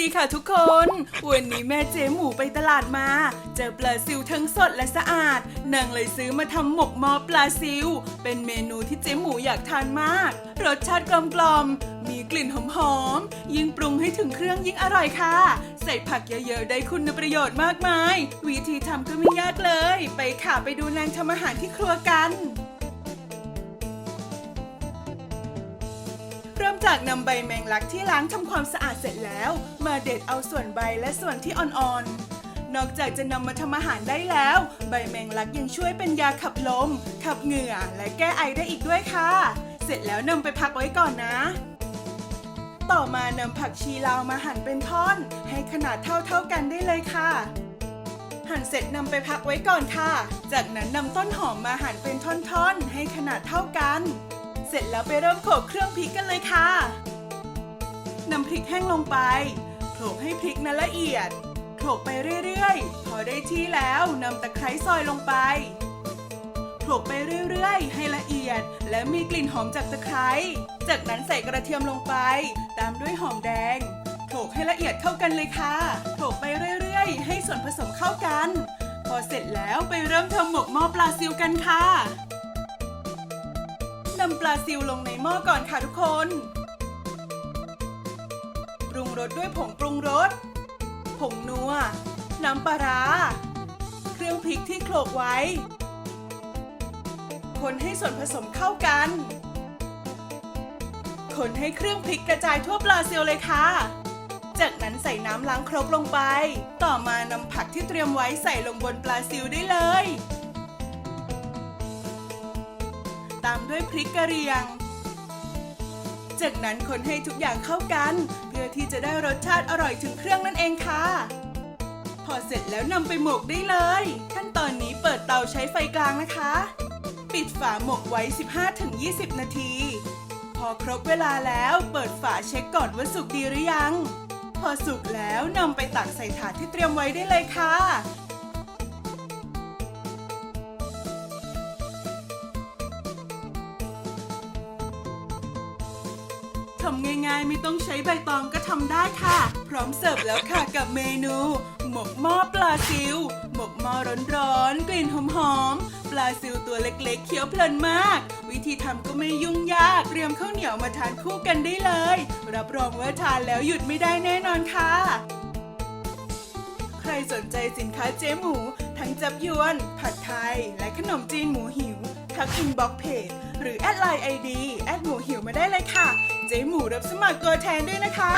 ดีค่ะทุกคน วันนี้แม่เจ๊หมูไปตลาดมา เจอปลาซิวทั้งสดและสะอาดนางเลยซื้อมาทำหมกหม้อปลาซิว เป็นเมนูที่เจ๊หมูอยากทานมาก รสชาติกลมกลอมมีกลิ่นหอมๆ ยิ่งปรุงให้ถึงเครื่องยิ่งอร่อยค่ะ ใส่ผักเยอะๆ ได้คุณประโยชน์มากมาย วิธีทำก็ไม่ยากเลย ไปค่ะไปดูนางทำอาหารที่ครัวกัน จากนำใบแมงลักที่ล้างทำความสะอาดเสร็จแล้ว มาเด็ดเอาส่วนใบและส่วนที่อ่อนๆ นอกจากจะนำมาทำอาหารได้แล้ว ใบแมงลักยังช่วยเป็นยาขับลม ขับเหงื่อและแก้ไอได้อีกด้วยค่ะ เสร็จแล้วนำไปพักไว้ก่อนนะ ต่อมานำผักชีลาวมาหั่นเป็นท่อน ให้ขนาดเท่าๆกันได้เลยค่ะ หั่นเสร็จนำไปพักไว้ก่อนค่ะ จากนั้นนำต้นหอมมาหั่นเป็นท่อนๆ ให้ขนาดเท่ากัน เสร็จแล้วไปเริ่มโขลกเครื่องพริกกันเลยค่ะนำพริกแห้งลงไปโขลกให้พริกนั้นละเอียดโขลกไปเรื่อยๆ พอได้ที่แล้วนำตะไคร้ซอยลงไปโขลกไปเรื่อยๆ ให้ละเอียด และมีกลิ่นหอมจากตะไคร้ จากนั้นใส่กระเทียมลงไป ตามด้วยหอมแดงโขลกให้ละเอียดเข้ากันเลยค่ะโขลกไปเรื่อยๆ ให้ส่วนผสมเข้ากัน พอเสร็จแล้วไปเริ่มทำหมกหม้อปลาซิวกันค่ะ นำปลาซิวลงในหม้อก่อนค่ะทุกคน ปรุงรสด้วยผงปรุงรส ผงนัว น้ำปลาร้า เครื่องพริกที่โขลกไว้ คนให้ส่วนผสมเข้ากัน คนให้เครื่องพริกกระจายทั่วปลาซิวเลยค่ะ จากนั้นใส่น้ำล้างครกลงไป ต่อมานำผักที่เตรียมไว้ใส่ลงบนปลาซิวได้เลย ตามด้วยพริกกระเหรี่ยง จากนั้นคนให้ทุกอย่างเข้ากัน เพื่อที่จะได้รสชาติอร่อยถึงเครื่องนั่นเองค่ะ พอเสร็จแล้วนำไปหมกได้เลย ขั้นตอนนี้เปิดเตาใช้ไฟกลางนะคะ ปิดฝาหมกไว้ 15-20 นาที พอครบเวลาแล้วเปิดฝาเช็คก่อนว่าสุกดีหรือยัง พอสุกแล้วนำไปตักใส่ถาดที่เตรียมไว้ได้เลยค่ะ ทำง่ายๆ ไม่ต้องใช้ใบตองก็ทำได้ค่ะ พร้อมเสิร์ฟแล้วค่ะกับเมนู หมกหม้อปลาซิว หมกหม้อร้อนๆ กลิ่นหอมๆ ปลาซิวตัวเล็กๆ เคี้ยวเพลินมาก วิธีทำก็ไม่ยุ่งยาก เตรียมข้าวเหนียวมาทานคู่กันได้เลย รับรองว่าทานแล้วหยุดไม่ได้แน่นอนค่ะ ใครสนใจสินค้าเจ๊หมู ทั้งจับยวน ผัดไทย และขนมจีนหมูหิว ทักอินบ็อกเพจหรือแอดไลน์ไอดีแอดหมู จ๊หมูรับสมัครตัวแทนด้วยนะคะ